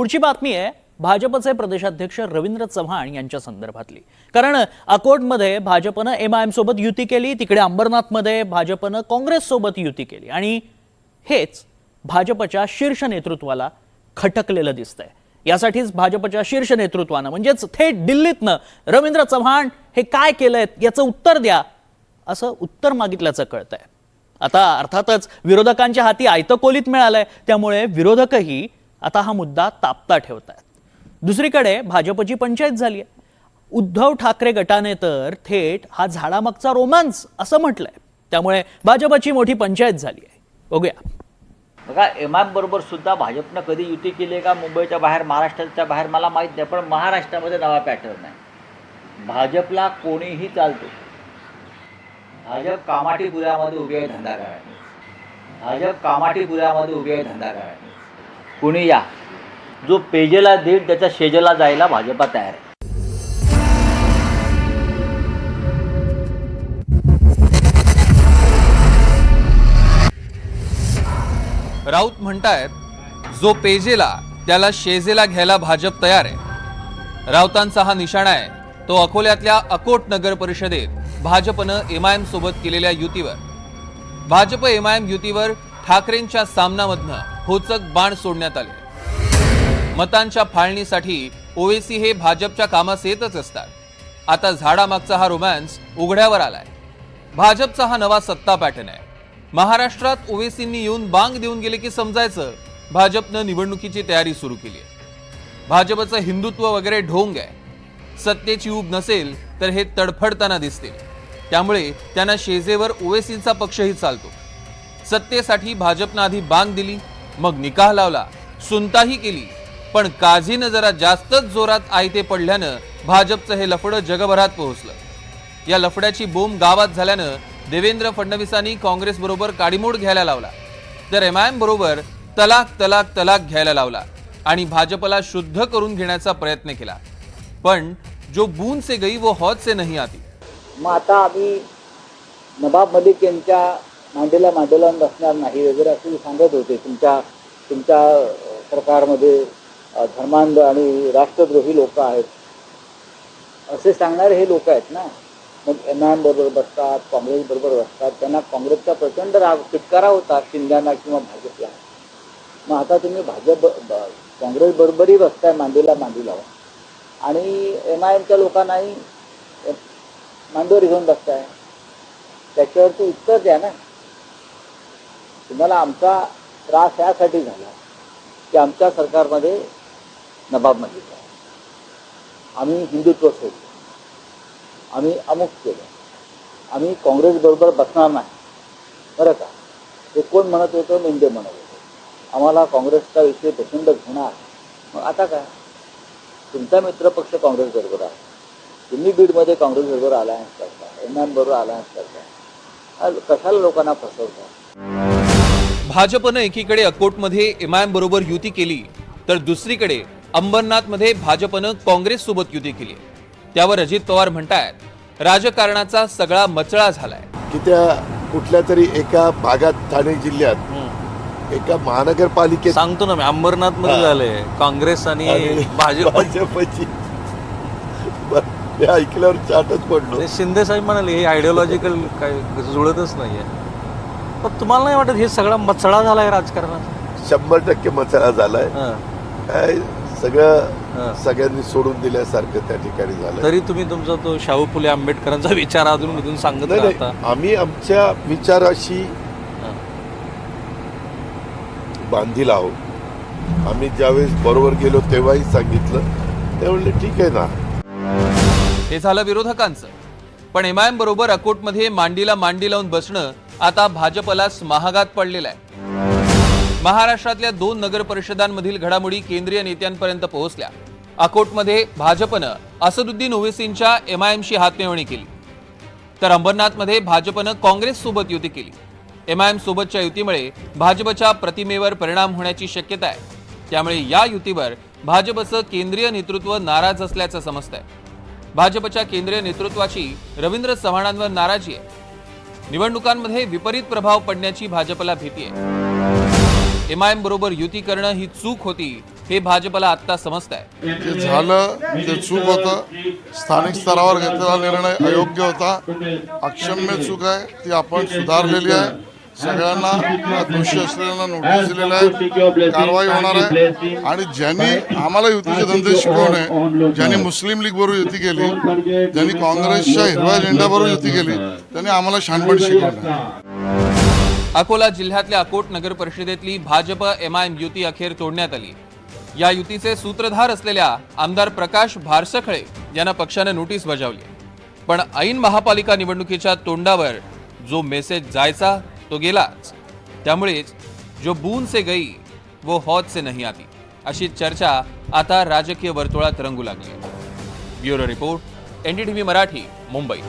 पुढची बातमी आहे भाजपचे प्रदेशाध्यक्ष रवींद्र चव्हाण यांच्या संदर्भातली. कारण अकोटमध्ये भाजपनं एम आय एम सोबत युती केली तिकडे अंबरनाथमध्ये भाजपनं काँग्रेस सोबत युती केली. आणि हेच भाजपच्या शीर्ष नेतृत्वाला खटकलेलं दिसतंय. यासाठीच भाजपच्या शीर्ष नेतृत्वानं म्हणजेच थेट दिल्लीतनं रवींद्र चव्हाण हे काय केलंय याचं उत्तर द्या असं उत्तर मागितल्याचं कळतंय. आता अर्थातच विरोधकांच्या हाती आयतं कोलीत मिळालंय त्यामुळे विरोधकही आता हा मुद्दा तापता ठेवत आहेत दुसरीकडे भाजपची पंचायत झाली आहे उद्धव ठाकरे गटाने तर थेट हा झाडामागचा रोमांस असं म्हटलंय. त्यामुळे भाजपची मोठी पंचायत झाली आहे बघूया. बघा एम आय बरोबर सुद्धा भाजपनं कधी युती केली आहे का? मुंबईच्या बाहेर महाराष्ट्राच्या बाहेर मला माहीत नाही पण महाराष्ट्रामध्ये नवा पॅटर्न आहे. भाजपला कोणीही चालतो. भाजप कामाटी पुऱ्यामध्ये उभी आहे धंदा करायला भाजप कामाटी पुऱ्यामध्ये उभी आहे धंदा करायला कुणी या जो पेजेला देईल त्याच्या शेजेला जायला भाजपा तयार आहे. राऊत म्हणतायत जो पेजेला त्याला शेजेला घ्यायला भाजप तयार आहे. राऊतांचा हा निशाणा आहे तो अकोल्यातल्या अकोट नगर परिषदेत भाजपनं एमआयएम सोबत केलेल्या युतीवर. भाजप एमआयएम युतीवर ठाकरेंच्या सामनामधनं होचक बाण सोडण्यात आले. मतांच्या फाळणीसाठी ओवेसी हे भाजपच्या कामास येतच असतात. आता झाडामागचा हा रोमॅन्स उघड्यावर आलाय. भाजपचा हा नवा सत्ता पॅटर्न आहे. महाराष्ट्रात ओवेसींनी येऊन बांग देऊन गेले की समजायचं भाजपनं निवडणुकीची तयारी सुरू केली आहे. भाजपचं हिंदुत्व वगैरे ढोंग आहे. सत्तेची ऊब नसेल तर हे तडफडताना दिसतील. त्यामुळे त्यांना शेजेवर ओवेसींचा पक्षही चालतो. सत्तेसाठी भाजपनं आधी बांग दिली मग निकाह लावला. सुनताही केली. पण काझीनं जरा जास्तच जोरात आयते पडल्यानं भाजपचं हे लफडं जगभरात पोहोचलं. या लफड्याची बोंब गावात झाल्यानं देवेंद्र फडणवीसांनी काँग्रेस बरोबर काडीमोड घ्यायला लावला. तर एम आय बरोबर तलाक तलाक तलाक घ्यायला लावला आणि भाजपला शुद्ध करून घेण्याचा प्रयत्न केला. पण जो बून से गई वो हौद से नाही आती. मग आता आम्ही नवाब मलिक यांच्या मांडीला मांडी लावून बसणार नाही. वगैरे असं सांगत होते. तुमच्या तुमच्या अ, सरकारमध्ये धर्मांध आणि राष्ट्रद्रोही लोक आहेत. असे सांगणारे हे लोक आहेत ना. मग एम आय एम बरोबर बसतात काँग्रेस बरोबर बसतात. त्यांना काँग्रेसचा प्रचंड राग फिटकारा होता शिंद्यांना किंवा भाजपला. मग आता तुम्ही भाजप ब- काँग्रेस बरोबरही बसताय मांडीला मांडी आणि एम आय एमच्या लोकांनाही मांडीवर घेऊन बसताय. त्याच्यावरती उत्तर द्या ना. तुम्हाला आमचा त्रास यासाठी झाला की आमच्या सरकारमध्ये नबाब मागितला आहे. आम्ही हिंदुत्व सोडलं. आम्ही अमुक केलं. आम्ही काँग्रेसबरोबर बसणार नाही. बरं का? हे कोण म्हणत होतं? मेंढे म्हणत होते. आम्हाला काँग्रेसचा विषय प्रचंड घेणार. मग आता काय? तुमचा मित्रपक्ष काँग्रेसबरोबर आहे. तुम्ही बीडमध्ये काँग्रेसबरोबर अलायन्स करता. एम एम बरोबर अलायन्स करता. कशाला लोकांना फसवता? भाजपनं एकीकडे अकोटमध्ये एमआयएम बरोबर युती केली तर दुसरीकडे अंबरनाथमध्ये भाजपनं काँग्रेस सोबत युती केली. त्यावर अजित पवार म्हणतायत राजकारणाचा सगळा मचळा झालाय. की त्या कुठल्या तरी एका भागात ठाणे जिल्ह्यात एका महानगरपालिकेत सांगतो ना मी अंबरनाथमध्ये. झालंय काँग्रेस आणि आणि भाजप भाजपची हे ऐकल्यावर चाटच पडलो. शिंदे साहेब म्हणाले हे आयडिओलॉजिकल काय जुळतच नाहीये. पण तुम्हाला नाही वाटत हे सगळा मचळा झालाय राजकारणात? शंभर टक्के मसाला झालाय. हा. काय सगळं. सगळ्यांनी सोडून दिल्यासारखं त्या ठिकाणी झालं तरी तुम्ही तुमचा तो शाहू फुले आंबेडकरांचा विचार अजून मधून सांगत नाही राहता. नाही, आम्ही आमच्या विचाराशी. बांधील आहोत. आम्ही ज्यावेळेस बरोबर गेलो तेव्हाही सांगितलं. ते म्हणले ठीक आहे ना. हे झालं विरोधकांचं. पण एमआयएम बरोबर अकोटमध्ये मांडीला मांडी लावून बसणं आता भाजपलाच महागात पडलेला आहे. महाराष्ट्रातल्या दोन नगर परिषदांमधील घडामोडी केंद्रीय नेत्यांपर्यंत पोहोचल्या. अकोटमध्ये भाजपनं असदुद्दीन ओवेसींच्या एमआयएमशी हातमिळवणी केली. तर अंबरनाथमध्ये भाजपनं काँग्रेस सोबत युती केली. एमआयएम सोबतच्या युतीमुळे भाजपच्या प्रतिमेवर परिणाम होण्याची शक्यता आहे. त्यामुळे या युतीवर भाजपचं केंद्रीय नेतृत्व नाराज असल्याचं समजतंय. भाजपच्या केंद्रीय नेतृत्वाची रवींद्र चव्हाणांवर नाराजी आहे. निवडणुकांमध्ये विपरीत प्रभाव पडण्याची भाजपला भीती आहे. एमआयएम बरोबर युती करणं ही चूक होती हे भाजपला आता समजत आहे जे झालं ते चूक होतं. स्थानिक स्तरावर घेतलेला निर्णय अयोग्य होता. अक्षम्य चूक आहे ती आपण सुधारलेली आहे. सगळ्यांना दोषी असलेल्यांना नोटीस दिलेल्या आहे. कारवाई होणार आहे. आणि ज्यांनी आम्हाला युतीचे धंदे शिकवणे ज्यांनी मुस्लिम लीग बरोबर युती केली ज्यांनी काँग्रेसच्या हिरव्या झेंड्याबरोबर युती केली त्यांनी आम्हाला शहाणपण शिकवलं. अकोला जिल्ह्यातल्या अकोट नगर परिषदेतली भाजप एम आय एम युती अखेर तोडण्यात आली. या युतीचे सूत्रधार असलेल्या आमदार प्रकाश भारसखळे यांना पक्षानं नोटीस बजावली. पण ऐन महापालिका निवडणुकीच्या तोंडावर जो मेसेज जायचा तो गेलाच. त्यामुळेच जो बून से गई वो हौद से नाही आती. अशी चर्चा आता राजकीय वर्तुळात रंगू लागली. Bureau report NDTV Marathi Mumbai.